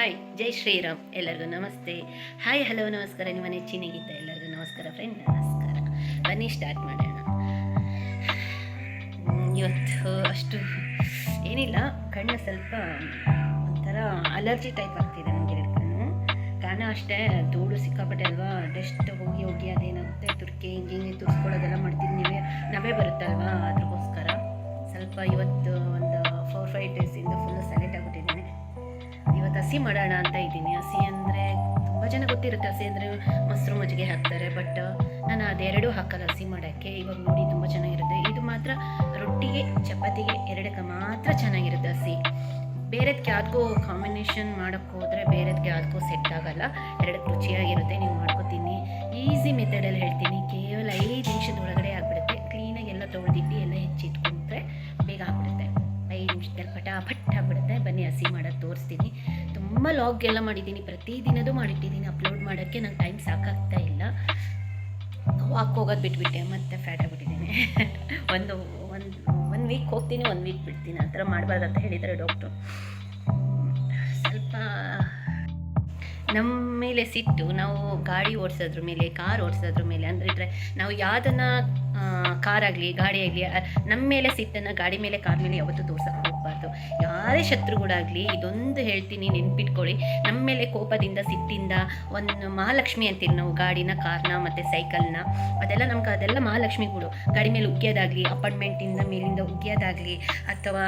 Hi, ಜೈ ಶ್ರೀರಾಮ್. ಎಲ್ಲರಿಗೂ ನಮಸ್ತೆ. Hi, hello, ನಮಸ್ಕಾರ. ನಿಮ್ಮ ನೆಚ್ಚಿನ ಗೀತ ಎಲ್ಲರಿಗೂ ನಮಸ್ಕಾರ ಫ್ರೆಂಡ್ ನಮಸ್ಕಾರ. ಬನ್ನಿ ಸ್ಟಾರ್ಟ್ ಮಾಡೋಣ. ಇವತ್ತು ಅಷ್ಟು ಏನಿಲ್ಲ. ಕಣ್ಣು ಸ್ವಲ್ಪ ಒಂಥರ ಅಲರ್ಜಿ ಟೈಪ್ ಆಗ್ತಿದೆ ನನಗೆ ಕಣ್ಣು ಕಾರಣ ಅಷ್ಟೇ, ಧೂಳು ಸಿಕ್ಕಾಪಟ್ಟೆ ಅಲ್ವಾ? ಡಸ್ಟ್ ಹೋಗಿ ಹೋಗಿ ಅದೇನಾಗುತ್ತೆ ತುರ್ಕೆ, ಹಿಂಗೆ ಹಿಂಗೆ ತುರ್ಸ್ಕೊಳ್ಳೋದೆಲ್ಲ ಮಾಡ್ತೀನಿ ನೀವೇ ನವೇ ಬರುತ್ತಲ್ವಾ? ಅದಕ್ಕೋಸ್ಕರ ಹಸಿ ಮಾಡೋಣ ಅಂತ ಇದ್ದೀನಿ. ಹಸಿ ಅಂದರೆ ತುಂಬ ಜನ ಗೊತ್ತಿರುತ್ತೆ. ಹಸಿ ಅಂದರೆ ಮೊಸರು ಮಜ್ಜಿಗೆ ಹಾಕ್ತಾರೆ. ಬಟ್ ನಾನು ಅದೆರಡೂ ಹಾಕಲ್ಲ ಹಸಿ ಮಾಡೋಕ್ಕೆ. ಇವಾಗ ನೋಡಿ ತುಂಬ ಚೆನ್ನಾಗಿರುತ್ತೆ. ಇದು ಮಾತ್ರ ರೊಟ್ಟಿಗೆ, ಚಪಾತಿಗೆ ಎರಡಕ್ಕೆ ಮಾತ್ರ ಚೆನ್ನಾಗಿರುತ್ತೆ ಹಸಿ ಬೇರೆದಕ್ಕೆ ಯಾವುದಕ್ಕೂ ಕಾಂಬಿನೇಷನ್ ಮಾಡೋಕ್ಕೆ ಹೋದರೆ ಬೇರೆದಕ್ಕೆ ಯಾವುದಕ್ಕೂ ಸೆಟ್ ಆಗಲ್ಲ. ಎರಡಕ್ಕೆ ರುಚಿಯಾಗಿರುತ್ತೆ. ನೀವು ಮಾಡ್ಕೊತೀನಿ. ಈಸಿ ಮೆಥಡಲ್ಲಿ ಹೇಳ್ತೀನಿ. ಕೇವಲ ಐದು ತುಂಬ ಲಾಗ್ ಎಲ್ಲ ಮಾಡಿದ್ದೀನಿ ಪ್ರತಿದಿನದೂ ಮಾಡಿಟ್ಟಿದ್ದೀನಿ ಅಪ್ಲೋಡ್ ಮಾಡೋಕ್ಕೆ ನಂಗೆ ಟೈಮ್ ಸಾಕಾಗ್ತಾ ಇಲ್ಲ. ವಾಕ್ ಹೋಗೋದು ಬಿಟ್ಬಿಟ್ಟೆ, ಮತ್ತೆ ಫ್ಯಾಟ್ ಆಗಿಬಿಟ್ಟಿದ್ದೀನಿ. ಒಂದು ಒಂದು ಒನ್ ವೀಕ್ ಹೋಗ್ತೀನಿ ಒಂದು ವೀಕ್ ಬಿಡ್ತೀನಿ, ಆ ಥರ ಮಾಡಬಾರ್ದು ಅಂತ ಹೇಳಿದ್ದಾರೆ ಡಾಕ್ಟ್ರು ಸ್ವಲ್ಪ ನಮ್ಮ ಮೇಲೆ ಸಿಟ್ಟು, ನಾವು ಗಾಡಿ ಓಡಿಸೋದ್ರ ಮೇಲೆ ಕಾರ್ ಓಡಿಸೋದ್ರ ಮೇಲೆ, ಅಂದರೆ ನಾವು ಯಾವುದನ್ನು ಕಾರ್ ಆಗಲಿ, ಗಾಡಿ ಆಗಲಿ ನಮ್ಮ ಮೇಲೆ ಸಿಟ್ಟನ್ನು ಗಾಡಿ ಮೇಲೆ ಕಾರ್ ಮೇಲೆ ಯಾವತ್ತೂ ತೋರ್ಸಕ್ಕೆ ಹೋಗಬಾರ್ದು. ಯಾರೇ ಶತ್ರುಗಳಾಗಲಿ ಇದೊಂದು ಹೇಳ್ತೀನಿ, ನೆನ್ಪಿಟ್ಕೊಳ್ಳಿ. ನಮ್ಮ ಮೇಲೆ ಕೋಪದಿಂದ, ಸಿಟ್ಟಿಂದ, ಒಂದು ಮಹಾಲಕ್ಷ್ಮಿ ಅಂತೀವಿ ನಾವು ಗಾಡಿನ, ಕಾರ್ನ ಮತ್ತು ಸೈಕಲ್ನ, ಅದೆಲ್ಲ ನಮ್ಗೆ ಅದೆಲ್ಲ ಮಹಾಲಕ್ಷ್ಮಿಗಳು ಗಾಡಿ ಮೇಲೆ ಉಗ್ಯೋದಾಗಲಿ ಅಪಾರ್ಟ್ಮೆಂಟಿಂದ ಮೇಲಿಂದ ಉಗ್ಯೋದಾಗಲಿ ಅಥವಾ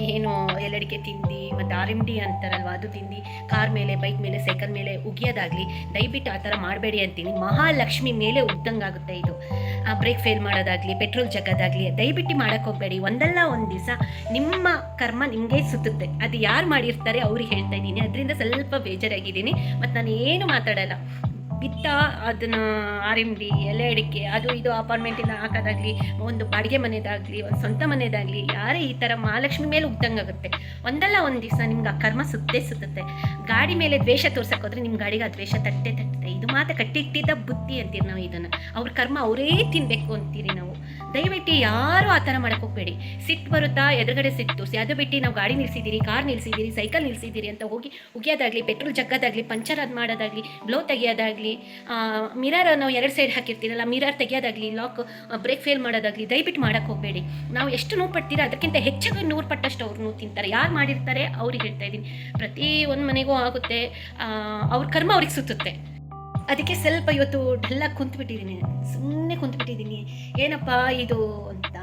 ಏನು ಎಲ್ಲಡಿಕೆ ತಿಂಡಿ ಮತ್ತು ಆರ್ ಎಂ ಡಿ ಅಂತಾರಲ್ವ, ಅದು ತಿಂದು, ಕಾರ್ ಮೇಲೆ ಬೈಕ್ ಮೇಲೆ ಸೈಕಲ್ ಮೇಲೆ ಉಗಿಯೋದಾಗಲಿ, ದಯವಿಟ್ಟು ಆ ಥರ ಮಾಡಬೇಡಿ ಅಂತೀನಿ. ಮಹಾಲಕ್ಷ್ಮಿ ಮೇಲೆ ಉಗ್ದಂಗಾಗುತ್ತೆ ಇದು. ಆ ಬ್ರೇಕ್ ಫೇಲ್ ಮಾಡೋದಾಗಲಿ ಪೆಟ್ರೋಲ್ ಜಗ್ಗೋದಾಗಲಿ, ದಯವಿಟ್ಟು ಮಾಡೋಕ್ಕೆ ಹೋಗಬೇಡಿ. ಒಂದಲ್ಲ ಒಂದು ದಿವಸ ನಿಮ್ಮ ಕರ್ಮ ನಿಮಗೆ ಸುತ್ತುತ್ತೆ. ಅದು ಯಾರು ಮಾಡಿರ್ತಾರೆ ಅವ್ರಿಗೆ ಹೇಳ್ತಾ ಇದ್ದೀನಿ. ಅದರಿಂದ ಸ್ವಲ್ಪ ಬೇಜಾರಾಗಿದ್ದೀನಿ. ಮತ್ತು ನಾನು ಏನು ಮಾತಾಡಲ್ಲ. ಬಿತ್ತ, ಅದನ್ನು ಆರ್ ಎಲೆ ಅಡಿಕೆ, ಅದು ಇದು ಅಪಾರ್ಟ್ಮೆಂಟಿಂದ ಹಾಕೋದಾಗಲಿ, ಒಂದು ಬಾಡಿಗೆ ಮನೆದಾಗಲಿ, ಒಂದು ಸ್ವಂತ ಮನೆದಾಗಲಿ, ಯಾರೇ ಈ ಥರ ಮಹಾಲಕ್ಷ್ಮಿ ಮೇಲೆ ಉಗ್ದಂಗಾಗುತ್ತೆ ಒಂದಲ್ಲ ಒಂದು ದಿವಸ ನಿಮ್ಗೆ ಆ ಕರ್ಮ ಸುತ್ತೇ ಸುತ್ತುತ್ತೆ ಗಾಡಿ ಮೇಲೆ ದ್ವೇಷ ತೋರ್ಸೋಕ್ಕೋದ್ರೆ ನಿಮ್ಮ ಗಾಡಿಗೆ ಆ ದ್ವೇಷ ತಟ್ಟೆ ತಟ್ಟೆ ಇದು ಮಾತ್ರ ಕಟ್ಟಿಟ್ಟಿದ್ದ ಬುದ್ಧಿ ಅಂತೀರಿ ನಾವು ಇದನ್ನು. ಅವ್ರ ಕರ್ಮ ಅವರೇ ತಿನ್ನಬೇಕು ಅಂತೀರಿ ನಾವು. ದಯವಿಟ್ಟು ಯಾರು ಆ ಥರ ಮಾಡಕ್ಕೆ ಹೋಗಬೇಡಿ. ಸಿಟ್ಟು ಬರುತ್ತಾ, ಎದುರುಗಡೆ ಸಿಟ್ಟು ತೋರಿಸಿ. ಅದು ಬಿಟ್ಟು ನಾವು ಗಾಡಿ ನಿಲ್ಸಿದ್ದೀರಿ ಕಾರ್ ನಿಲ್ಸಿದ್ದೀರಿ ಸೈಕಲ್ ನಿಲ್ಸಿದ್ದೀರಿ ಅಂತ ಹೋಗಿ ಉಗಿಯೋದಾಗಲಿ, ಪೆಟ್ರೋಲ್ ಜಗ್ಗೋದಾಗಲಿ, ಪಂಚರ್ ಅದು ಮಾಡೋದಾಗಲಿ, ಬ್ಲೋ ತೆಗಿಯೋದಾಗಲಿ ಮಿರರ್ ನಾವು ಎರಡು ಸೈಡ್ ಹಾಕಿರ್ತೀರಲ್ಲ ಮಿರರ್ ತೆಗೆಯೋದಾಗಲಿ ಲಾಕ್ ಬ್ರೇಕ್ ಫೇಲ್ ಮಾಡೋದಾಗಲಿ, ದಯವಿಟ್ಟು ಮಾಡೋಕ್ಕೆ ಹೋಗಬೇಡಿ. ನಾವು ಎಷ್ಟು ನೋವು ಪಡ್ತೀರಾ, ಅದಕ್ಕಿಂತ ಹೆಚ್ಚಾಗಿ ನೂರು ಪಟ್ಟಷ್ಟು ಅವ್ರು ನೋವು ತಿಂತಾರೆ. ಯಾರು ಮಾಡಿರ್ತಾರೆ, ಅವ್ರಿಗೆ ಹೇಳ್ತಾ ಇದ್ದೀನಿ ಪ್ರತಿ ಒಂದು ಮನೆಗೂ ಆಗುತ್ತೆ ಅವ್ರ ಕರ್ಮ ಅವ್ರಿಗೆ ಸುತ್ತುತ್ತೆ. ಅದಕ್ಕೆ ಸ್ವಲ್ಪ ಇವತ್ತು ಡಲ್ಲಾಗಿ ಕುಂತ್ಬಿಟ್ಟಿದ್ದೀನಿ ಸುಮ್ಮನೆ ಕುಂತ್ಬಿಟ್ಟಿದ್ದೀನಿ ಏನಪ್ಪ ಇದು ಅಂತ.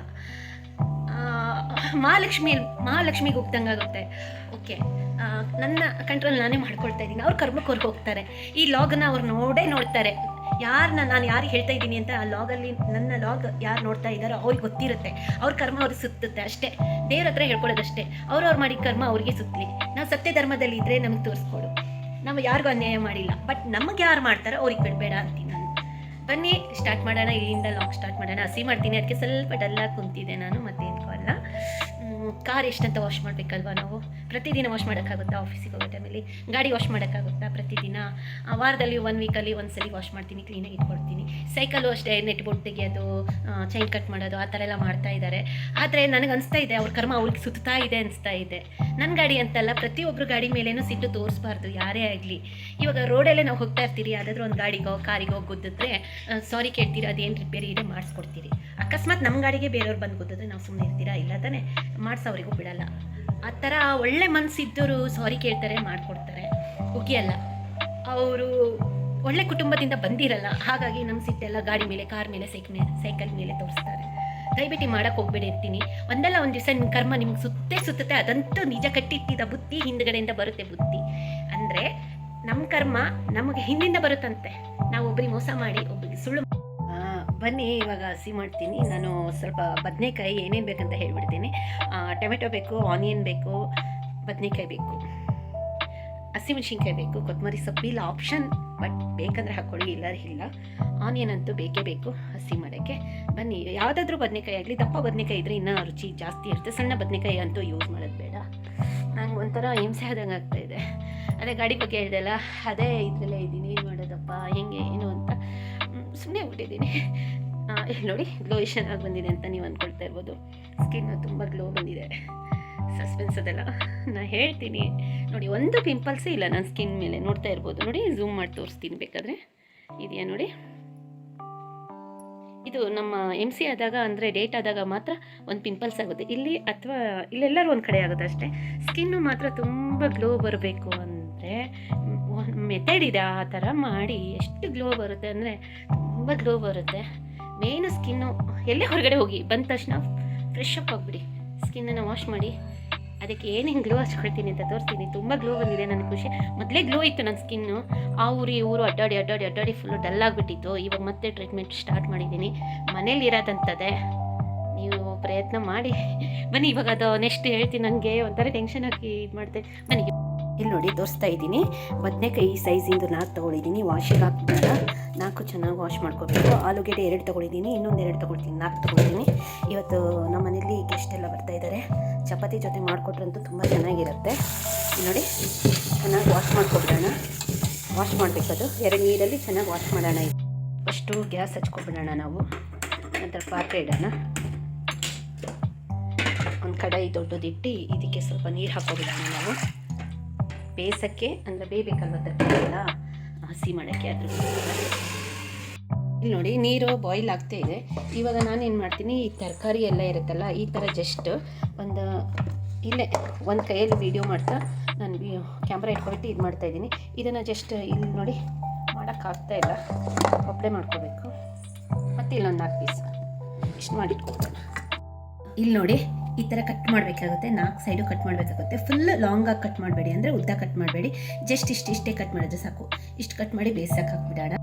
ಮಹಾಲಕ್ಷ್ಮಿ, ಮಹಾಲಕ್ಷ್ಮಿಗೆ ಹೋಗ್ದಂಗಾಗುತ್ತೆ. ಓಕೆ. ನನ್ನ ಕಂಟ್ರೋಲ್ ನಾನೇ ಮಾಡ್ಕೊಳ್ತಾ ಇದ್ದೀನಿ. ಅವ್ರು ಕರ್ಮಕ್ಕೆ ಹೋಗ್ತಾರೆ. ಈ ಲಾಗನ್ನ ಅವ್ರು ನೋಡೇ ನೋಡ್ತಾರೆ. ಯಾರನ್ನ ನಾನು ಯಾರಿಗೆ ಹೇಳ್ತಾ ಇದ್ದೀನಿ ಅಂತ ಆ ಲಾಗಲ್ಲಿ ನನ್ನ ಲಾಗ್ ಯಾರು ನೋಡ್ತಾ ಇದ್ದಾರೋ ಅವ್ರಿಗೆ ಗೊತ್ತಿರುತ್ತೆ. ಅವ್ರ ಕರ್ಮ ಅವ್ರಿಗೆ ಸುತ್ತುತ್ತೆ ಅಷ್ಟೇ. ದೇವ್ರ ಹತ್ರ ಹೇಳ್ಕೊಳ್ಳೋದಷ್ಟೇ. ಅವ್ರು ಅವ್ರು ಮಾಡಿದ ಕರ್ಮ ಅವ್ರಿಗೆ ಸುತ್ತಲಿ ನಾವು ಸತ್ಯ ಧರ್ಮದಲ್ಲಿ ಇದ್ದರೆ ನಮಗೆ ತೋರಿಸ್ಕೊಡು. ನಾವು ಯಾರಿಗೂ ಅನ್ಯಾಯ ಮಾಡಿಲ್ಲ. ಬಟ್ ನಮಗೆ ಯಾರು ಮಾಡ್ತಾರೋ ಅವ್ರಿಗೆ ಬಿಡಬೇಡ ಅಂತೀನಿ ನಾನು. ಬನ್ನಿ ಸ್ಟಾರ್ಟ್ ಮಾಡೋಣ. ಇಲ್ಲಿಂದ ಲಾಗ್ ಸ್ಟಾರ್ಟ್ ಮಾಡೋಣ. ಹಸಿ ಮಾಡ್ತೀನಿ. ಅದಕ್ಕೆ ಸ್ವಲ್ಪ ಡಲ್ಲಾಗಿ ಕುಂತಿದ್ದೆ ನಾನು. ಮತ್ತೇನು ಅಲ್ಲ ಕಾರ್ ಎಷ್ಟಂತ ವಾಶ್ ಮಾಡಬೇಕಲ್ವಾ ನಾವು? ಪ್ರತಿದಿನ ವಾಶ್ ಮಾಡೋಕ್ಕಾಗುತ್ತಾ ಆಫೀಸಿಗೆ ಹೋಗೋ ಟೈಮಲ್ಲಿ ಗಾಡಿ ವಾಶ್ ಮಾಡೋಕ್ಕಾಗುತ್ತಾ ಪ್ರತಿದಿನ? ವಾರದಲ್ಲಿ ಒನ್ ವೀಕಲ್ಲಿ ಒಂದು ಸಲ ವಾಶ್ ಮಾಡ್ತೀನಿ ಕ್ಲೀನಾಗಿ ಇಟ್ಕೊಡ್ತೀನಿ. ಸೈಕಲ್ಲು ಅಷ್ಟೇ ನೆಟ್ ಬೋರ್ಡ್ ತೆಗೆಯೋದು ಚೈನ್ ಕಟ್ ಮಾಡೋದು, ಆ ಥರ ಎಲ್ಲ ಮಾಡ್ತಾ ಇದ್ದಾರೆ. ಆದರೆ ನನಗೆ ಅನಿಸ್ತಾ ಇದೆ, ಅವ್ರ ಕರ್ಮ ಅವ್ರಿಗೆ ಸುತ್ತಾ ಇದೆ ಅನಿಸ್ತಾ ಇದೆ. ನನ್ನ ಗಾಡಿ ಅಂತಲ್ಲ ಪ್ರತಿಯೊಬ್ಬರು ಗಾಡಿ ಮೇಲೇನೂ ಸಿಟ್ಟು ತೋರಿಸ್ಬಾರ್ದು, ಯಾರೇ ಆಗಲಿ. ಇವಾಗ ರೋಡಲ್ಲೇ ನಾವು ಹೋಗ್ತಾ ಇರ್ತೀರಿ ಯಾವುದಾದ್ರೂ ಒಂದು ಗಾಡಿಗೋ ಕಾರಿಗೋ ಗುದ್ದಿದ್ರೆ ಸಾರಿ ಕೇಳ್ತೀರಿ, ಅದೇನು ರಿಪೇರಿ ಇದೆ ಮಾಡಿಸ್ಕೊಡ್ತೀರಿ. ಅಕಸ್ಮಾತ್ ನಮ್ಮ ಗಾಡಿಗೆ ಬೇರೆಯವ್ರು ಬಂದು ಗುದ್ದಿದ್ರೆ ನಾವು ಸುಮ್ಮನೆ ಇರ್ತೀರಾ? ಇಲ್ಲ ತಾನೇ? ಮಾಡಿಸೋರಿಗೂ ಬಿಡಲ್ಲ. ಆ ಥರ ಒಳ್ಳೆ ಮನಸ್ಸಿದ್ದವರು ಸಾರಿ ಕೇಳ್ತಾರೆ, ಮಾಡಿಕೊಡ್ತಾರೆ. ಉಗಿಯಲ್ಲ ಅವರು ಒಳ್ಳೆ ಕುಟುಂಬದಿಂದ ಬಂದಿರಲ್ಲ. ಹಾಗಾಗಿ ನಮ್ಮ ಸಿಟ್ಟೆಲ್ಲ ಗಾಡಿ ಮೇಲೆ, ಕಾರ್ ಮೇಲೆ, ಸೈಕಲ್ ಮೇಲೆ ಸೈಕಲ್ ಮೇಲೆ ತೋರಿಸ್ತಾರೆ. ದಯವಿಟ್ಟು ಮಾಡಕ್ಕೆ ಹೋಗ್ಬೇಡಿ ಇರ್ತೀನಿ ಒಂದಲ್ಲ ಒಂದು ದಿವಸ ನಿಮ್ಮ ಕರ್ಮ ನಿಮ್ಗೆ ಸುತ್ತೇ ಸುತ್ತುತ್ತೆ. ಅದಂತೂ ನಿಜ ಕಟ್ಟಿಟ್ಟಿದ್ದ ಬುದ್ಧಿ ಹಿಂದ್ಗಡೆಯಿಂದ ಬರುತ್ತೆ ಬುದ್ಧಿ. ಅಂದರೆ ನಮ್ಮ ಕರ್ಮ ನಮಗೆ ಹಿಂದಿಂದ ಬರುತ್ತಂತೆ. ನಾವು ಒಬ್ಬರಿಗೆ ಮೋಸ ಮಾಡಿ ಒಬ್ಬರಿಗೆ ಸುಳ್ಳು ಬನ್ನಿ, ಇವಾಗ ಹಸಿ ಮಾಡ್ತೀನಿ. ನಾನು ಸ್ವಲ್ಪ ಬದನೆಕಾಯಿ ಏನೇನು ಬೇಕಂತ ಹೇಳಿಬಿಡ್ತೀನಿ. ಟೊಮೆಟೊ ಬೇಕು, ಆನಿಯನ್ ಬೇಕು, ಬದನೆಕಾಯಿ ಬೇಕು. ಹಸಿಮೆಣ್ಸಿನ್ಕಾಯಿ ಬೇಕು ಕೊತ್ತಂಬರಿ ಸೊಪ್ಪಿಲ್ಲ ಆಪ್ಷನ್ ಬಟ್ ಬೇಕಂದ್ರೆ ಹಾಕ್ಕೊಳ್ಳಿ ಇಲ್ಲ ಇಲ್ಲ. ಆನಿಯನ್ ಅಂತೂ ಬೇಕೇ ಬೇಕು, ಹಸಿ ಮಾಡೋಕ್ಕೆ. ಬನ್ನಿ, ಯಾವುದಾದ್ರೂ ಬದನೆಕಾಯಿ ಆಗಲಿ, ದಪ್ಪ ಬದನೆಕಾಯಿ ಇದ್ದರೆ ಇನ್ನೂ ರುಚಿ ಜಾಸ್ತಿ ಇರುತ್ತೆ. ಸಣ್ಣ ಬದನೆಕಾಯಿ ಅಂತೂ ಯೂಸ್ ಮಾಡೋದು ಬೇಡ. ನಂಗೆ ಒಂಥರ ಹಿಂಸೆ ಆದಂಗೆ ಆಗ್ತಾಯಿದೆ ಅದೇ ಗಾಡಿ ಬಗ್ಗೆ ಹೇಳಿದೆಲ್ಲ ಅದೇ ಇದರಲ್ಲೇ ಇದ್ದೀನಿ, ಏನು ಮಾಡೋದಪ್ಪ, ಹೆಂಗೆ ಸುಮ್ಮನೆ ಇಲ್ಲಿ ನೋಡಿ ಗ್ಲೋಯಿಷನ್ ಆಗಿ ಬಂದಿದೆ ಅಂತ ನೀವು ಅಂದ್ಕೊಳ್ತಾ ಇರ್ಬೋದು. ಸ್ಕಿನ್ ತುಂಬ ಗ್ಲೋ ಬಂದಿದೆ. ಸಸ್ಪೆನ್ಸ್ ಅದೆಲ್ಲ. ನಾನು ಹೇಳ್ತೀನಿ. ನೋಡಿ, ಒಂದು ಪಿಂಪಲ್ಸೇ ಇಲ್ಲ ನನ್ನ ಸ್ಕಿನ್ ಮೇಲೆ. ನೋಡ್ತಾ ಇರ್ಬೋದು. ನೋಡಿ ಝೂಮ್ ಮಾಡಿ ತೋರಿಸ್ತೀನಿ ಬೇಕಾದರೆ. ಇದೆಯಾ ನೋಡಿ? ಇದು ನಮ್ಮ ಎಂ ಸಿ ಆದಾಗ ಅಂದರೆ ಡೇಟ್ ಆದಾಗ ಮಾತ್ರ ಒಂದು ಪಿಂಪಲ್ಸ್ ಆಗುತ್ತೆ. ಇಲ್ಲಿ ಅಥವಾ ಇಲ್ಲೆಲ್ಲರೂ ಒಂದು ಕಡೆ ಆಗುತ್ತೆ ಅಷ್ಟೇ. ಸ್ಕಿನ್ನು ಮಾತ್ರ ತುಂಬ ಗ್ಲೋ ಬರಬೇಕು ಅಂದರೆ ಮೆಥಡ್ ಇದೆ ಆ ಥರ ಮಾಡಿ ಎಷ್ಟು ಗ್ಲೋ ಬರುತ್ತೆ ಅಂದರೆ ತುಂಬ ಗ್ಲೋ ಬರುತ್ತೆ. ಮೇಯ್ನು ಸ್ಕಿನ್ನು ಎಲ್ಲೇ ಹೊರಗಡೆ ಹೋಗಿ ಬಂದ ತಕ್ಷಣ ಫ್ರೆಶ್ ಅಪ್ ಆಗಿಬಿಡಿ. ಸ್ಕಿನ್ನನ್ನು ವಾಶ್ ಮಾಡಿ. ಅದಕ್ಕೆ ಏನೇನು ಗ್ಲೋ ಹಚ್ಕೊಳ್ತೀನಿ ಅಂತ ತೋರಿಸ್ತೀನಿ. ತುಂಬ ಗ್ಲೋ ಬಂದಿದೆ ನನಗೆ ಖುಷಿ. ಮೊದಲೇ ಗ್ಲೋ ಇತ್ತು ನನ್ನ ಸ್ಕಿನ್ನು ಆ ಊರು, ಈ ಊರು ಅಡ್ಡಾಡಿ ಅಡ್ಡಾಡಿ ಅಡ್ಡಾಡಿ ಫುಲ್ಲು ಡಲ್ ಆಗಿಬಿಟ್ಟಿತ್ತು. ಇವಾಗ ಮತ್ತೆ ಟ್ರೀಟ್ಮೆಂಟ್ ಸ್ಟಾರ್ಟ್ ಮಾಡಿದ್ದೀನಿ. ಮನೇಲಿ ಇರೋದಂಥದ್ದೇ ನೀವು ಪ್ರಯತ್ನ ಮಾಡಿ. ಬನ್ನಿ, ಇವಾಗ ಅದು ನೆಕ್ಸ್ಟ್ ಹೇಳ್ತೀನಿ. ನನಗೆ ಒಂಥರ ಟೆನ್ಷನ್ ಹಾಕಿ ಇದು ಮಾಡ್ತೆ ಬನ್ನಿ. ಇಲ್ಲಿ ನೋಡಿ, ತೋರಿಸ್ತಾ ಇದ್ದೀನಿ. ಬದನೆಕಾಯಿ ಸೈಜಿಂದು ನಾಲ್ಕು ತೊಗೊಂಡಿದ್ದೀನಿ ವಾಶಿಗೆ ಹಾಕಿದಾಗ ನಾಲ್ಕು ಚೆನ್ನಾಗಿ ವಾಶ್ ಮಾಡ್ಕೋಬೇಕು. ಆಲೂಗೆಡ್ಡೆ ಎರಡು ತೊಗೊಂಡಿದ್ದೀನಿ ಇನ್ನೊಂದು ಎರಡು ತೊಗೊಳ್ತೀನಿ. ನಾಲ್ಕು ತೊಗೊಳ್ತೀನಿ. ಇವತ್ತು ನಮ್ಮ ಮನೇಲಿ ಗೆಸ್ಟ್ ಎಲ್ಲ ಬರ್ತಾ ಇದ್ದಾರೆ ಚಪಾತಿ ಜೊತೆ ಮಾಡಿಕೊಟ್ರಂತೂ ತುಂಬ ಚೆನ್ನಾಗಿರುತ್ತೆ. ನೋಡಿ, ಚೆನ್ನಾಗಿ ವಾಶ್ ಮಾಡ್ಕೊಬಿಡೋಣ. ವಾಶ್ ಮಾಡಬೇಕದು. ಎರಡು ನೀರಲ್ಲಿ ಚೆನ್ನಾಗಿ ವಾಶ್ ಮಾಡೋಣ ಫಸ್ಟು ಗ್ಯಾಸ್ ಹಚ್ಕೊಬಿಡೋಣ ನಾವು. ನಂತರ ಪಾತ್ರೆ ಇಡೋಣ. ಒಂದು ಕಡಾಯಿ ದೊಡ್ಡದಿಟ್ಟು ಇದಕ್ಕೆ ಸ್ವಲ್ಪ ನೀರು ಹಾಕೋಬಿಡೋಣ ನಾವು. ಬೇಯಿಸೋಕ್ಕೆ ಅಂದರೆ ಬೇಯಬೇಕಲ್ವ ತರಕಾರಿ ಎಲ್ಲ ಹಸಿ ಮಾಡೋಕ್ಕೆ ಅದ್ರ ನೋಡಿ ನೀರು ಬಾಯ್ಲ್ ಆಗ್ತಾ ಇದೆ. ಇವಾಗ ನಾನು ಏನು ಮಾಡ್ತೀನಿ, ಈ ತರಕಾರಿ ಎಲ್ಲ ಇರುತ್ತಲ್ಲ, ಈ ಥರ ಜಸ್ಟ್ ಒಂದು ಇಲ್ಲೇ ಒಂದು ಕೈಯಲ್ಲಿ ವೀಡಿಯೋ ಮಾಡ್ತಾ ನಾನು ಕ್ಯಾಮ್ರಾ ಇಟ್ಕೊಬಿಟ್ಟು ಇದು ಮಾಡ್ತಾ ಇದ್ದೀನಿ. ಇದನ್ನು ಜಸ್ಟ್ ಇಲ್ಲಿ ನೋಡಿ ಮಾಡೋಕ್ಕಾಗ್ತಾ ಇಲ್ಲ. ಒಬ್ಬಳೆ ಮಾಡ್ಕೋಬೇಕು. ಮತ್ತು ಇಲ್ಲೊಂದು ನಾಲ್ಕು ಪೀಸ್ ಇಷ್ಟು ಮಾಡಿಟ್ಕೊಬಿಡೋಣ ಇಲ್ಲಿ ನೋಡಿ ಈ ಥರ ಕಟ್ ಮಾಡಬೇಕಾಗುತ್ತೆ, ನಾಲ್ಕು ಸೈಡು ಕಟ್ ಮಾಡಬೇಕಾಗುತ್ತೆ. ಫುಲ್ ಲಾಂಗಾಗಿ ಕಟ್ ಮಾಡಬೇಡಿ ಅಂದರೆ ಉದ್ದ ಕಟ್ ಮಾಡಬೇಡಿ. ಜಸ್ಟ್ ಇಷ್ಟು, ಇಷ್ಟೇ ಕಟ್ ಮಾಡಿದ್ರೆ ಸಾಕು. ಇಷ್ಟು ಕಟ್ ಮಾಡಿ ಬೇಯಿಸಕ್ಕೆ ಹಾಕ್ಬಿಡೋಣ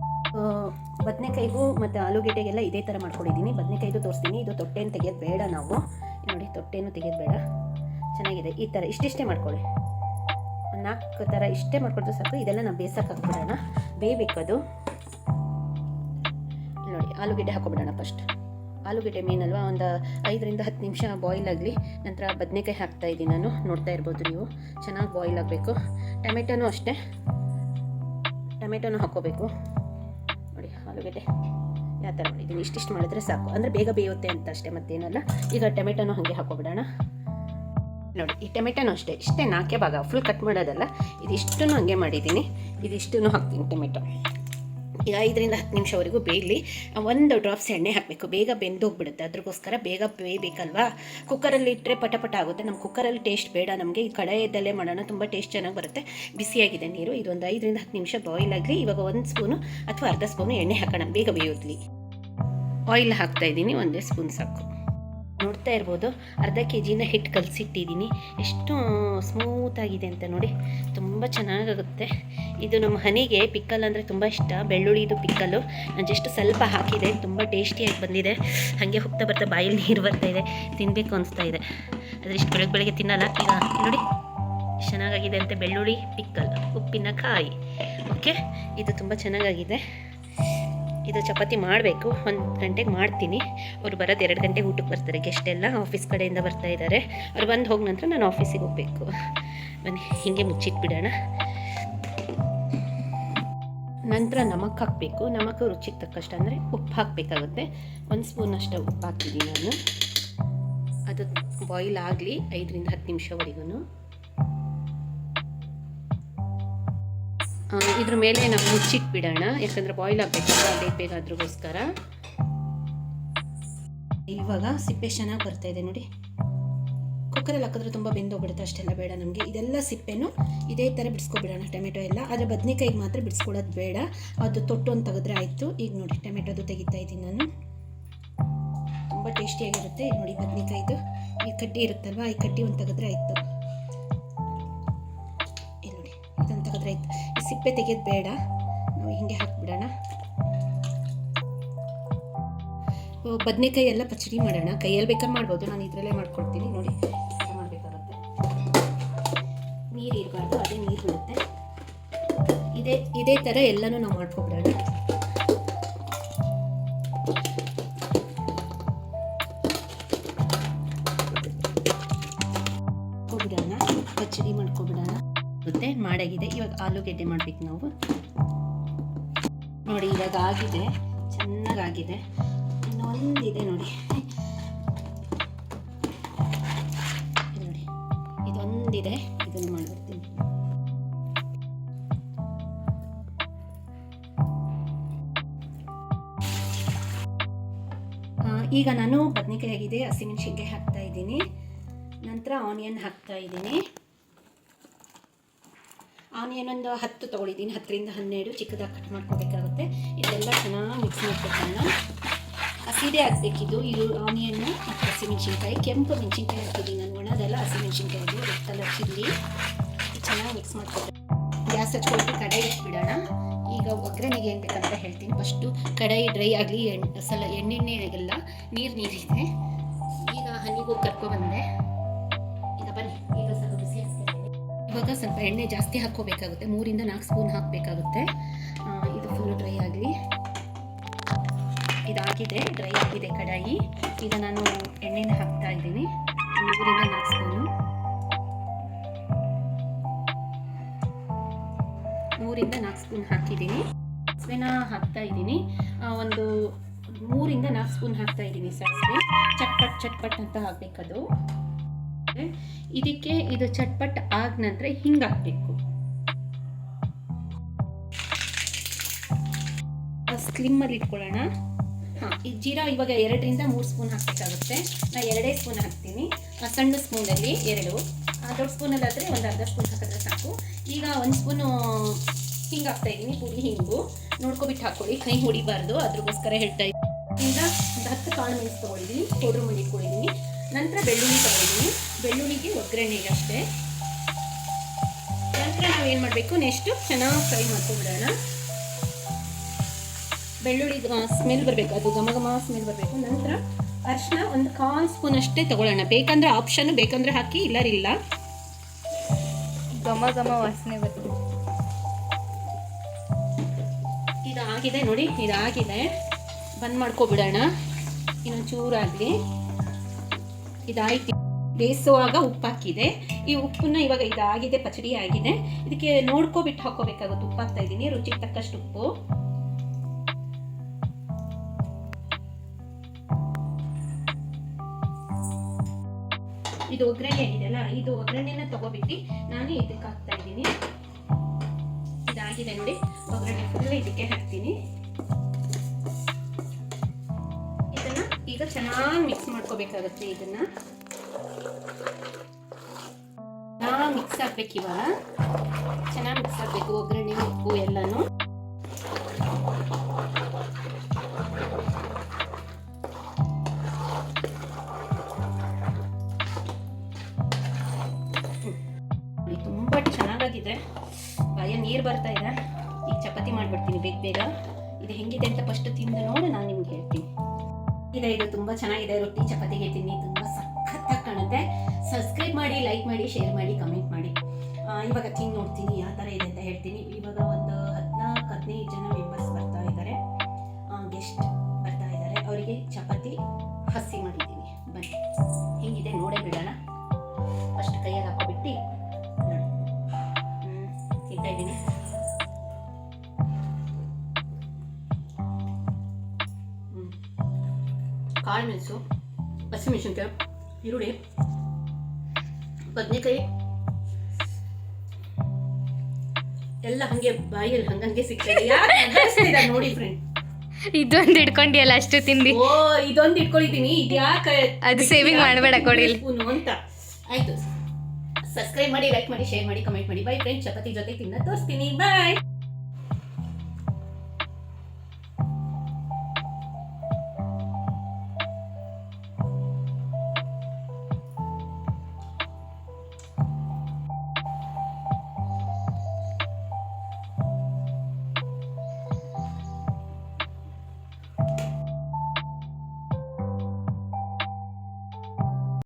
ಬದನೆಕಾಯಿಗೂ ಮತ್ತು ಆಲೂಗೆಡ್ಡೆಗೆಲ್ಲ ಇದೇ ಥರ ಮಾಡ್ಕೊಂಡಿದ್ದೀನಿ. ಬದನೆಕಾಯಿದು ತೋರಿಸ್ತೀನಿ. ಇದು ತೊಟ್ಟೆನ ತೆಗೆಯೋದು ಬೇಡ ನಾವು. ನೋಡಿ, ತೊಟ್ಟೆನೂ ತೆಗೆಯೋದು ಬೇಡ. ಚೆನ್ನಾಗಿದೆ. ಈ ಥರ ಇಷ್ಟಿಷ್ಟೇ ಮಾಡ್ಕೊಳ್ಳಿ. ನಾಲ್ಕು ಥರ ಇಷ್ಟೇ ಮಾಡ್ಕೊಂಡ್ರೆ ಸಾಕು. ಇದೆಲ್ಲ ನಾವು ಬೇಯಿಸಕ್ಕೆ ಹಾಕ್ಬಿಡೋಣ ಬೇಯಬೇಕದು. ಇಲ್ಲಿ ನೋಡಿ, ಆಲೂಗೆಡ್ಡೆ ಹಾಕೊಬಿಡೋಣ ಫಸ್ಟ್ ಆಲೂಗೆಡ್ಡೆ ಮೀನಲ್ವಾ? ಒಂದು ಐದರಿಂದ ಹತ್ತು ನಿಮಿಷ ಬಾಯ್ಲ್ ಆಗಲಿ. ನಂತರ ಬದನೆಕಾಯಿ ಹಾಕ್ತಾ ಇದ್ದೀನಿ ನಾನು. ನೋಡ್ತಾ ಇರ್ಬೋದು ನೀವು. ಚೆನ್ನಾಗಿ ಬಾಯ್ಲ್ ಆಗಬೇಕು. ಟೊಮೆಟೊನೂ ಅಷ್ಟೇ. ಟೊಮೆಟೊನೂ ಹಾಕ್ಕೋಬೇಕು. ನೋಡಿ, ಆಲೂಗಡ್ಡೆ ಯಾವ ಥರ ಮಾಡಿದ್ದೀನಿ. ಇಷ್ಟಿಷ್ಟು ಮಾಡಿದ್ರೆ ಸಾಕು. ಅಂದರೆ ಬೇಗ ಬೇಯುತ್ತೆ ಅಂತ ಅಷ್ಟೇ, ಮತ್ತೇನಲ್ಲ. ಈಗ ಟೊಮೆಟೊನೂ ಹಾಗೆ ಹಾಕ್ಕೊಬಿಡೋಣ. ನೋಡಿ, ಈ ಟೊಮೆಟೊನೂ ಅಷ್ಟೇ. ಇಷ್ಟೇ ನಾಲ್ಕೇ ಭಾಗ. ಫುಲ್ ಕಟ್ ಮಾಡೋದಲ್ಲ. ಇದಿಷ್ಟೂ ಹಾಗೆ ಮಾಡಿದ್ದೀನಿ. ಇದಿಷ್ಟೂ ಹಾಕ್ತೀನಿ ಟೊಮೆಟೊ. ಐದರಿಂದ ಹತ್ತು ನಿಮಿಷವರೆಗೂ ಬೇಯಲಿ. ಒಂದು ಡ್ರಾಪ್ಸ್ ಎಣ್ಣೆ ಹಾಕಬೇಕು. ಬೇಗ ಬೆಂದೋಗ್ಬಿಡುತ್ತೆ. ಅದಕ್ಕೋಸ್ಕರ ಬೇಗ ಬೇಯಬೇಕಲ್ವಾ? ಕುಕ್ಕರಲ್ಲಿ ಇಟ್ಟರೆ ಪಟಪಟ ಪಟ ಆಗುತ್ತೆ. ನಮ್ಮ ಕುಕ್ಕರಲ್ಲಿ ಟೇಸ್ಟ್ ಬೇಡ ನಮಗೆ. ಈ ಕಡಾಯದಲ್ಲೇ ಮಾಡೋಣ. ತುಂಬ ಟೇಸ್ಟ್ ಚೆನ್ನಾಗಿ ಬರುತ್ತೆ. ಬಿಸಿಯಾಗಿದೆ ನೀರು. ಇದೊಂದು ಐದರಿಂದ ಹತ್ತು ನಿಮಿಷ ಬಾಯ್ಲ್ ಆಗಲಿ. ಇವಾಗ ಒಂದು ಸ್ಪೂನು ಅಥವಾ ಅರ್ಧ ಸ್ಪೂನು ಎಣ್ಣೆ ಹಾಕೋಣ. ಬೇಗ ಬೇಯೋದ್ಲಿ. ಆಯಿಲ್ ಹಾಕ್ತಾ ಇದ್ದೀನಿ. ಒಂದೇ ಸ್ಪೂನ್ ಸಾಕು. ನೋಡ್ತಾ ಇರ್ಬೋದು. ಅರ್ಧ ಕೆ ಜಿನ ಹಿಟ್ಟು ಕಲಸಿಟ್ಟಿದ್ದೀನಿ. ಎಷ್ಟು ಸ್ಮೂತಾಗಿದೆ ಅಂತ ನೋಡಿ. ತುಂಬ ಚೆನ್ನಾಗಾಗುತ್ತೆ. ಇದು ನಮ್ಮ ಹನಿಗೆ ಪಿಕ್ಕಲ್ ಅಂದರೆ ತುಂಬ ಇಷ್ಟ. ಬೆಳ್ಳುಳ್ಳಿದು ಪಿಕ್ಕಲ್ಲು. ನಾನು ಜಸ್ಟ್ ಸ್ವಲ್ಪ ಹಾಕಿದೆ. ತುಂಬ ಟೇಸ್ಟಿಯಾಗಿ ಬಂದಿದೆ. ಹಾಗೆ ಹೋಗ್ತಾ ಬರ್ತಾ ಬಾಯಲ್ಲಿ ನೀರು ಬರ್ತಾ ಇದೆ. ತಿನ್ನಬೇಕು ಅನಿಸ್ತಾ ಇದೆ. ಆದರೆ ಇಷ್ಟು ಬೆಳಗ್ಗೆ ಬೆಳಗ್ಗೆ ತಿನ್ನಲ್ಲ. ಈಗ ನೋಡಿ. ಚೆನ್ನಾಗಾಗಿದೆ ಅಂತ ಬೆಳ್ಳುಳ್ಳಿ, ಪಿಕ್ಕಲ್, ಉಪ್ಪಿನಕಾಯಿ. ಓಕೆ ಇದು ತುಂಬ ಚೆನ್ನಾಗಾಗಿದೆ. ಇದು ಚಪಾತಿ ಮಾಡಬೇಕು. ಒಂದು ಗಂಟೆಗೆ ಮಾಡ್ತೀನಿ. ಅವ್ರು ಬರೋದು ಎರಡು ಗಂಟೆಗೆ ಊಟಕ್ಕೆ ಬರ್ತಾರೆ. ಗೆಸ್ಟ್ ಎಲ್ಲ ಆಫೀಸ್ ಕಡೆಯಿಂದ ಬರ್ತಾ ಇದ್ದಾರೆ ಅವ್ರು ಬಂದು ಹೋಗಿ ನಂತರ ನಾನು ಆಫೀಸಿಗೆ ಹೋಗಬೇಕು. ಬನ್ನಿ, ಹೀಗೆ ಮುಚ್ಚಿಟ್ಬಿಡೋಣ. ನಂತರ ನಮಕ್ ಹಾಕಬೇಕು. ನಮಕ್ ರುಚಿಗೆ ತಕ್ಕಷ್ಟು ಅಂದರೆ ಉಪ್ಪು ಹಾಕಬೇಕಾಗುತ್ತೆ. ಒಂದು ಸ್ಪೂನ್ ಅಷ್ಟು ಉಪ್ಪು ಹಾಕ್ತೀನಿ ನಾನು. ಅದು ಬಾಯ್ಲ್ ಆಗಲಿ ಐದರಿಂದ ಹತ್ತು ನಿಮಿಷವರೆಗೂ ಇದ್ರ ಮೇಲೆ ನಾವು ಮುಚ್ಚಿಟ್ಬಿಡೋಣ. ಯಾಕಂದರೆ ಬಾಯ್ಲ್ ಆಗಬೇಕಲ್ಲ ಬೇಗ ಬೇಗ ಇವಾಗ ಸಿಪ್ಪೆ ಚೆನ್ನಾಗಿ ಬರ್ತಾ ಇದೆ ನೋಡಿ. ಕುಕ್ಕರಲ್ಲಿ ಹಾಕಿದ್ರೆ ತುಂಬ ಬೆಂದೋಗ್ಬಿಡುತ್ತೆ, ಅಷ್ಟೆಲ್ಲ ಬೇಡ ನಮಗೆ. ಇದೆಲ್ಲ ಸಿಪ್ಪೆನೂ ಇದೇ ಥರ ಬಿಡಿಸ್ಕೊಬಿಡೋಣ, ಟೊಮೆಟೊ ಎಲ್ಲ. ಆದರೆ ಬದನೆಕಾಯಿಗೆ ಮಾತ್ರ ಬಿಡಿಸ್ಕೊಳ್ಳೋದು ಬೇಡ. ಅದು ತೊಟ್ಟು ಅಂತ ತೆಗೆದ್ರೆ ಆಯಿತು. ಈಗ ನೋಡಿ, ಟೊಮೆಟೊದು ತೆಗಿತಾ ಇದ್ದೀನಿ ನಾನು. ತುಂಬ ಟೇಸ್ಟಿಯಾಗಿರುತ್ತೆ. ನೋಡಿ ಬದನೆಕಾಯಿದು. ಈ ಕಡ್ಡಿ ಇರುತ್ತಲ್ವ? ಈ ಕಡ್ಡಿ ಒಂದು ತೆಗೆದ್ರೆ ಆಯಿತು. ಸಿಪ್ಪೆ ತೆಗೆಯೋದು ಬೇಡ ನಾವು ಹಿಂಗೆ ಹಾಕ್ಬಿಡೋಣ. ಬದನೆಕಾಯಿ ಎಲ್ಲ ಪಚಡಿ ಮಾಡೋಣ. ಕೈಯಲ್ಲಿ ಬೇಕಾದ್ರೆ ಮಾಡ್ಬೋದು. ನಾನು ಇದರಲ್ಲೇ ಮಾಡ್ಕೊಡ್ತೀನಿ. ನೋಡಿ ಮಾಡಬೇಕಾಗತ್ತೆ. ನೀರು ಇರಬಾರ್ದು, ಅದೇ ನೀರು ಬಿಡುತ್ತೆ ಇದೇ ಇದೇ ಥರ ಎಲ್ಲನೂ ನಾವು ಮಾಡ್ಕೊಬಿಡೋಣ ಆಲೂಗೆಡ್ಡೆ ಮಾಡ್ಬೇಕು ನಾವು. ನೋಡಿ, ಇವಾಗ ಆಗಿದೆ. ಚೆನ್ನಾಗಾಗಿದೆ. ಇನ್ನೊಂದಿದೆ ನೋಡಿ. ನೋಡಿ. ಇದೊಂದಿದೆ ಇದನ್ನು ಮಾಡಿಬಿಡ್ತೀನಿ. ಈಗ ನಾನು ಬದನೆಕಾಯಿ ಆಗಿದೆ, ಹಸಿಮೆಣಸಿನ್ಕಾಯಿ ಹಾಕ್ತಾ ಇದ್ದೀನಿ. ನಂತರ ಆನಿಯನ್ ಹಾಕ್ತಾ ಇದ್ದೀನಿ. ಆನಿಯನ್ ಹತ್ತು ತೊಗೊಳಿದ್ದೀನಿ, ಹತ್ತರಿಂದ ಹನ್ನೆರಡು ಚಿಕ್ಕದಾಗಿ ಕಟ್ ಮಾಡ್ಕೋಬೇಕಾಗುತ್ತೆ. ಇದೆಲ್ಲ ಚೆನ್ನಾಗಿ ಮಿಕ್ಸ್ ಮಾಡ್ಕೊಳ್ತಾನ ಹಸಿದೇ ಹಾಕ್ಬೇಕಿದು ಇದು ಆನಿಯನ್ನು ಮತ್ತು ಹಸಿಮೆಣಸಿನ್ಕಾಯಿ, ಕೆಂಪು ಮೆಣಸಿನ್ಕಾಯಿ ಹಾಕಿದ್ದೀನಿ ನಾನು. ಒಣದೆಲ್ಲ ಹಸಿಮೆಣಸಿನ್ಕಾಯಿ ಅದು ರೆಡ್ ಕಲರ್ ಚಿಲ್ಲಿ ಚೆನ್ನಾಗಿ ಮಿಕ್ಸ್ ಮಾಡ್ಕೊಳ್ತೀನಿ ಗ್ಯಾಸ್ ಹಚ್ಕೊಂಡು ಕಡಾಯಿ ಇಟ್ಬಿಡೋಣ. ಈಗ ಒಗ್ಗರಣೆಗೆ ಏನು ಬೇಕಂತ ಹೇಳ್ತೀನಿ. ಫಸ್ಟು ಕಡಾಯಿ ಡ್ರೈ ಆಗಲಿ, ಎಣ್ಣೆ, ಸಲ ಎಣ್ಣೆಣ್ಣೆಗೆಲ್ಲ ನೀರು ನೀರಿದೆ. ಈಗ ಹನಿಗೂ ಕರ್ಕೊಬಂದೆ ಇವಾಗ ಸ್ವಲ್ಪ ಎಣ್ಣೆ ಜಾಸ್ತಿ ಹಾಕೋಬೇಕಾಗುತ್ತೆ ಮೂರಿಂದ ನಾಲ್ಕು ಸ್ಪೂನ್ ಹಾಕಬೇಕಾಗುತ್ತೆ. ಇದು ಫುಲ್ ಡ್ರೈ ಆಗಲಿ. ಇದಾಗಿದೆ ಡ್ರೈ ಆಗಿದೆ ಕಡಾಯಿ. ಈಗ ನಾನು ಎಣ್ಣೆನ ಹಾಕ್ತಾ ಇದ್ದೀನಿ. ಮೂರಿಂದ ನಾಲ್ಕು ಸ್ಪೂನು. ಮೂರಿಂದ ನಾಲ್ಕು ಸ್ಪೂನ್ ಹಾಕಿದ್ದೀನಿ. ಸಾಸಿವೆನ ಹಾಕ್ತಾ ಇದ್ದೀನಿ. ಒಂದು ಮೂರಿಂದ ನಾಲ್ಕು ಸ್ಪೂನ್ ಹಾಕ್ತಾ ಇದ್ದೀನಿ ಸಾಸಿವೆ. ಚಟ್ಪಟ್ ಚಟ್ಪಟ್ ಅಂತ ಹಾಕ್ಬೇಕದು ಇದಕ್ಕೆ ಇದು ಚಟ್ಪಟ್ ಆದ ನಂತರ ಹಿಂಗಾಗಬೇಕು ಸ್ಲಿಮ್ಮಲ್ಲಿ ಇಟ್ಕೊಳ್ಳೋಣ. ಹಾಂ, ಈ ಜೀರಾ ಇವಾಗ ಎರಡರಿಂದ ಮೂರು ಸ್ಪೂನ್ ಹಾಕಬೇಕಾಗುತ್ತೆ. ನಾನು ಎರಡೇ ಸ್ಪೂನ್ ಹಾಕ್ತೀನಿ. ಸಣ್ಣ ಸ್ಪೂನಲ್ಲಿ ಎರಡು. ಆ ದೊಡ್ಡ ಆದ್ರೆ ಒಂದು ಅರ್ಧ ಸ್ಪೂನ್ ಹಾಕಿದ್ರೆ ಸಾಕು. ಈಗ ಒಂದು ಸ್ಪೂನು ಹಿಂಗೆ ಹಾಕ್ತಾ ಇದ್ದೀನಿ. ಪುಡಿ ಹಿಂಗು. ನೋಡ್ಕೊಬಿಟ್ಟು ಹಾಕ್ಕೊಳ್ಳಿ ಕೈ ಹೊಡಿಬಾರ್ದು ಅದ್ರಗೋಸ್ಕರ ಹೇಳ್ತಾ ಇದ್ದೀನಿ. ಈಗ ಒಂದು ಹತ್ತು ಕಾಳು ಮೆಣಸು ತೊಗೊಂಡಿದ್ದೀನಿ. ಪೌಡ್ರ್ ಮಾಡಿ ಇಟ್ಕೊಂಡಿದ್ದೀನಿ. ನಂತರ ಬೆಳ್ಳುಳ್ಳಿ ತಗೊಂಡಿದ್ದೀನಿ. ಬೆಳ್ಳುಳ್ಳಿಗೆ ಒಗ್ಗರಣೆಗೆ ಅಷ್ಟೇ ನಂತರ ನಾವು ಏನು ಮಾಡಬೇಕು? ನೆಕ್ಸ್ಟು ಚೆನ್ನಾಗಿ ಫ್ರೈ ಮಾಡ್ಕೊಂಡ್ಬಿಡೋಣ. ಬೆಳ್ಳುಳ್ಳಿ ಸ್ಮೆಲ್ ಬರಬೇಕು. ಅದು ಘಮ ಘಮ ಸ್ಮೆಲ್ ಬರಬೇಕು. ನಂತರ ಅರಿಶಿನ ಒಂದು ಕಾಲ್ ಸ್ಪೂನ್ ಅಷ್ಟೇ ತಗೊಳ್ಳೋಣ. ಬೇಕಂದ್ರೆ ಆಪ್ಷನ್ ಬೇಕಂದ್ರೆ ಹಾಕಿ ಇಲ್ಲರಿಲ್ಲ. ಘಮ ಘಮ ವಾಸನೆ ಬರ್ತದೆ ಇದಾಗಿದೆ ನೋಡಿ ಇದಾಗಿದೆ. ಬಂದ್ ಮಾಡ್ಕೊಬಿಡೋಣ. ಇನ್ನೊಂದು ಚೂರಾಗಲಿ ಇದಾಯ್ತು. ಬೇಯಿಸುವಾಗ ಉಪ್ಪು ಹಾಕಿದೆ ಈ ಉಪ್ಪನ್ನ ಇವಾಗ ಇದಾಗಿದೆ ಪಚಡಿ ಆಗಿದೆ ಇದಕ್ಕೆ ನೋಡ್ಕೋಬಿಟ್ಟು ಹಾಕೋಬೇಕಾಗುತ್ತೆ ಉಪ್ಪು ಹಾಕ್ತಾ ಇದ್ದೀನಿ, ರುಚಿಗೆ ತಕ್ಕಷ್ಟು ಉಪ್ಪು. ಇದು ಒಗ್ಗರಣೆ ಆಗಿದೆಯಲ್ಲ ಇದು ಒಗ್ಗರಣೆನ ತಗೋಬಿಟ್ಟು ನಾನು ಇದಕ್ಕೆ ಹಾಕ್ತಾ ಇದ್ದೀನಿ. ಇದಾಗಿದೆ ನೋಡಿ. ಒಗ್ಗರಣೆ ಫುಲ್ ಇದಕ್ಕೆ ಹಾಕ್ತೀನಿ. ಈಗ ಚೆನ್ನಾಗಿ ಮಿಕ್ಸ್ ಮಾಡ್ಕೋಬೇಕಾಗತ್ತೆ ಇದನ್ನ. ಚೆನ್ನಾಗಿ ಮಿಕ್ಸ್ ಆಗ್ಬೇಕು ಇವಾಗ. ಚೆನ್ನಾಗಿ ಮಿಕ್ಸ್ ಆಗಬೇಕು ಒಗ್ಗರಣೆ, ಉಪ್ಪು ಎಲ್ಲಾನು. ನೀರು ಬರ್ತಾ ಇದೆ. ಈಗ ಚಪಾತಿ ಮಾಡಿಬಿಡ್ತೀನಿ ಬೇಗ ಬೇಗ. ಇದು ಹೆಂಗಿದೆ ಅಂತ ಫಸ್ಟ್ ತಿಂದು ನೋಡಿ ನಾನು ನಿಮ್ಗೆ ಹೇಳ್ತೀನಿ. ಇದೆ ಇದು ತುಂಬ ಚೆನ್ನಾಗಿದೆ. ರೊಟ್ಟಿ ಚಪಾತಿಗೆ ತಿನ್ನಿ ತುಂಬ ಸಖತ್ತಾಗಿ ಕಾಣುತ್ತೆ. ಸಬ್ಸ್ಕ್ರೈಬ್ ಮಾಡಿ ಲೈಕ್ ಮಾಡಿ ಶೇರ್ ಮಾಡಿ ಕಮೆಂಟ್ ಮಾಡಿ. ಇವಾಗ ತಿಂಗ್ ನೋಡ್ತೀನಿ, ಯಾವ ಥರ ಇದೆ ಅಂತ ಹೇಳ್ತೀನಿ. ಇವಾಗ ಒಂದು ಹದಿನಾಲ್ಕು, ಹದಿನೈದು ಜನ ಮೆಂಬರ್ಸ್ ಬರ್ತಾ ಇದ್ದಾರೆ ಗೆಸ್ಟ್ ಬರ್ತಾ ಇದ್ದಾರೆ ಅವರಿಗೆ ಚಪಾತಿ ಹಸಿ ಮಾಡಿದ್ದೀನಿ. ಬನ್ನಿ. ಹೆಂಗಿದೆ? ನೋಡೇ ಬಿಡೋಣ. ಫಸ್ಟ್ ಕೈಯಲ್ಲಿ ಕಾಳು ಮೆಣಸು ಹಸಿಮೆಣಸಿನ್ಕಾಯಿ ಈರುಳ್ಳಿ ಬದನೆಕಾಯಿ. ಎಲ್ಲ ಹಂಗೆ ಬಾಯಲ್ಲಿ ಹಂಗಂಗೆ ಸಿಗ್ತದೆ ನೋಡಿ ಫ್ರೆಂಡ್ ಇದೊಂದು ಇಟ್ಕೊಂಡಿಯಲ್ಲ ಅಷ್ಟು ತಿಂದಿ? ಓ ಇದೊಂದು ಇಟ್ಕೊಂಡಿದ್ದೀನಿ. ಇದು ಯಾಕೆ ಅದು ಸೇವಿಂಗ್ ಮಾಡಬೇಡ ಕೊಡಿ. ಅಂತ. ಆಯ್ತು. ಸಬ್ಸ್ಕ್ರೈಬ್ ಮಾಡಿ ಲೈಕ್ ಮಾಡಿ ಶೇರ್ ಮಾಡಿ ಕಮೆಂಟ್ ಮಾಡಿ. ಬೈ ಫ್ರೆಂಡ್ ಚಪಾತಿ ಜೊತೆ ತಿನ್ನ. ತೋರಿಸ್ತೀನಿ. ಬಾಯ್